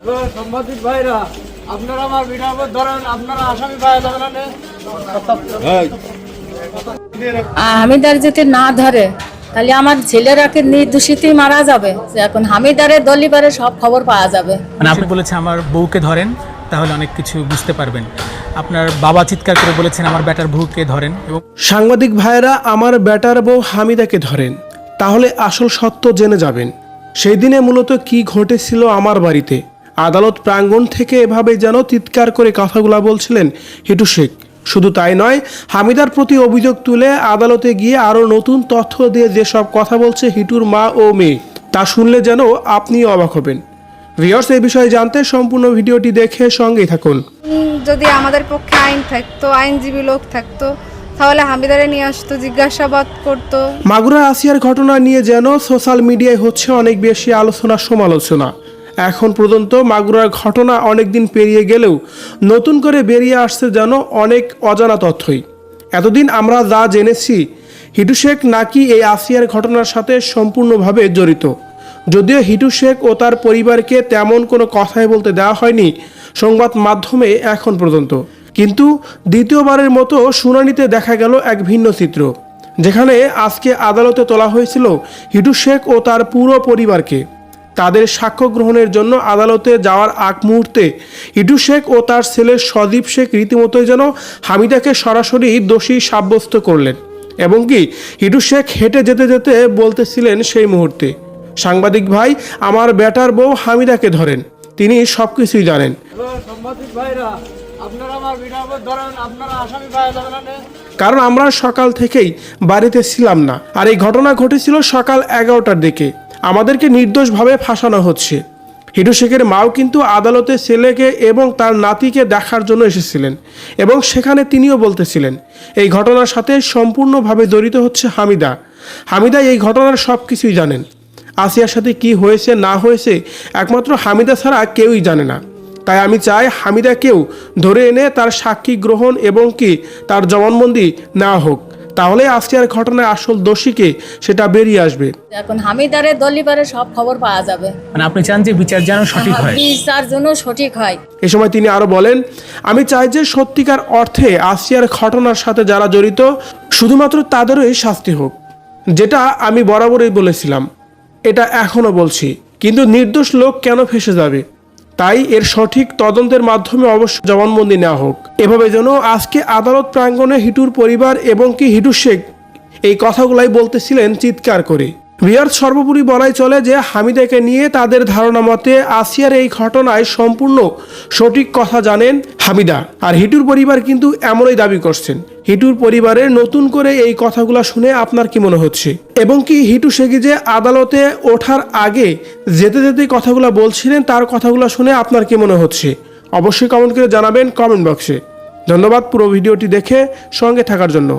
Hello সাংবাদিক ভাইরা আপনারা আমার ভিডিও ধরেন আপনারা আসামি পাওয়া যাবে না নে? হামিদার যদি না ধরে তাহলে আমার ছেলেরাকে নির্দোষিতই মারা যাবে? যে এখন হামিদারের দলিবারে সব খবর পাওয়া যাবে। মানে আপনি বলেছেন আমার বউকে ধরেন তাহলে অনেক কিছু বুঝতে পারবেন। আপনার বাবা চিৎকার করে বলেছেন আমার ব্যাটার বউকে ধরেন এবং সাংবাদিক ভাইয়েরা আমার ব্যাটার বউ হামিদাকে ধরেন। তাহলে আসল সত্য জেনে যাবেন। সেই দিনে মূলত কি ঘটেছিল আমার বাড়িতে? আদালত প্রাঙ্গণ থেকে এভাবে যেন চিৎকার করে কথাগুলা বলছিলেন হিটু শেখ। শুধু তাই নয় হামিদার প্রতি অভিযোগ তুলে আদালতে গিয়ে আরও নতুন তথ্য দিয়ে যেসব কথা বলছে হিটুর মা ও মেয়ে তা শুনলে যেন আপনি অবাক হবেন। ভিওর্স এই বিষয়ে জানতে সম্পূর্ণ ভিডিওটি দেখে সঙ্গেই থাকুন। যদি আমাদের পক্ষে আইন থাকতো আইনজীবী লোক থাকতো তাহলে হামিদারে নিয়ে আসতো জিজ্ঞাসাবাদ করতো। মাগুরা আসিয়ার ঘটনা নিয়ে যেন সোশ্যাল মিডিয়ায় হচ্ছে অনেক বেশি আলোচনা সমালোচনা এখন পর্যন্ত মাগুরার ঘটনা অনেক দিন পেরিয়ে গেলেও নতুন করে বেরিয়ে আসছে যেন অনেক অজানা তথ্যই। এতদিন আমরা যা জেনেছি, হিটু শেখ নাকি এই আসিয়ার ঘটনার সাথে সম্পূর্ণভাবে জড়িত। যদিও হিটু শেখ ও তার পরিবারকে তেমন কোনো কথাই বলতে দেওয়া হয়নি সংবাদ মাধ্যমে এখন পর্যন্ত। কিন্তু দ্বিতীয়বারের মতো শুনানিতে দেখা গেল এক ভিন্ন চিত্র, যেখানে আজকে আদালতে তোলা হয়েছিল হিটু শেখ ও তার পুরো পরিবারকে। তাদের সাক্ষ্য গ্রহণের জন্য আদালতে যাওয়ার আগ মুহূর্তে হিটু শেখ ও তার ছেলে সদীপ শেখ রীতিমতোই যেন হামিদাকে সরাসরি দোষী সাব্যস্ত করলেন এবং কি হিটু শেখ হেঁটে যেতে যেতে বলতেছিলেন সেই মুহূর্তে সাংবাদিক ভাই আমার বেটার বউ হামিদাকে ধরেন তিনি সব কিছুই জানেন? কারণ আমরা সকাল থেকেই বাড়িতে ছিলাম না আর এই ঘটনা ঘটেছিল সকাল এগারোটার দিকে আমাদেরকে নির্দোষভাবে ফাঁসানো হচ্ছে। হিটু শেখের মাও কিন্তু আদালতে ছেলেকে এবং তার নাতিকে দেখার জন্য এসেছিলেন এবং সেখানে তিনিও বলতেছিলেন, এই ঘটনার সাথে সম্পূর্ণভাবে জড়িত হচ্ছে হামিদা। হামিদা এই ঘটনার সব কিছুই জানেন। আসিয়ার সাথে কি হয়েছে, না হয়েছে, একমাত্র হামিদা ছাড়া কেউই জানে না। তাই আমি চাই হামিদাকেও ধরে এনে তার সাক্ষী গ্রহণ এবং কি তার জবানবন্দি নেওয়া হোক। তাহলে আজকের ঘটনায় আসল দোষীকে সেটা বেরিয়ে আসবে। এখন হামিদারের দলিবারে সব খবর পাওয়া যাবে। মানে আপনি চান যে বিচার যেন সঠিক হয় বিচার জন্য সঠিক হয়। এ সময় তিনি আরও বলেন আমি চাই যে সত্যিকার অর্থে আসিয়ার ঘটনার সাথে যারা জড়িত শুধুমাত্র তাদেরই শাস্তি হোক। যেটা আমি বরাবরই বলেছিলাম এটা এখনও বলছি। কিন্তু নির্দোষ লোক কেন ফেসে যাবে? তাই এর সঠিক তদন্তের মাধ্যমে অবশ্য জবানবন্দি নেওয়া হোক। এভাবে যেন আজকে আদালত প্রাঙ্গণে হিটুর পরিবার এবং কি হিটু শেখ এই কথাগুলাই বলতেছিলেন চিৎকার করে। রিয়ার সর্বোপরি বলাই চলে যে হামিদাকে নিয়ে তাদের ধারণা মতে আসিয়ার এই ঘটনায় সম্পূর্ণ সঠিক কথা জানেন হামিদা। আর হিটুর পরিবার কিন্তু এমনই দাবি করছেন। হিটুর পরিবারের নতুন করে এই কথাগুলো শুনে আপনার কি মনে হচ্ছে? এবং কি হিটু শেখি যে আদালতে ওঠার আগে যেতে যেতে কথাগুলো বলছিলেন, তার কথাগুলো শুনে আপনার কি মনে হচ্ছে? অবশ্যই কমেন্ট করে জানাবেন কমেন্ট বক্সে ধন্যবাদ পুরো ভিডিওটি দেখে সঙ্গে থাকার জন্য।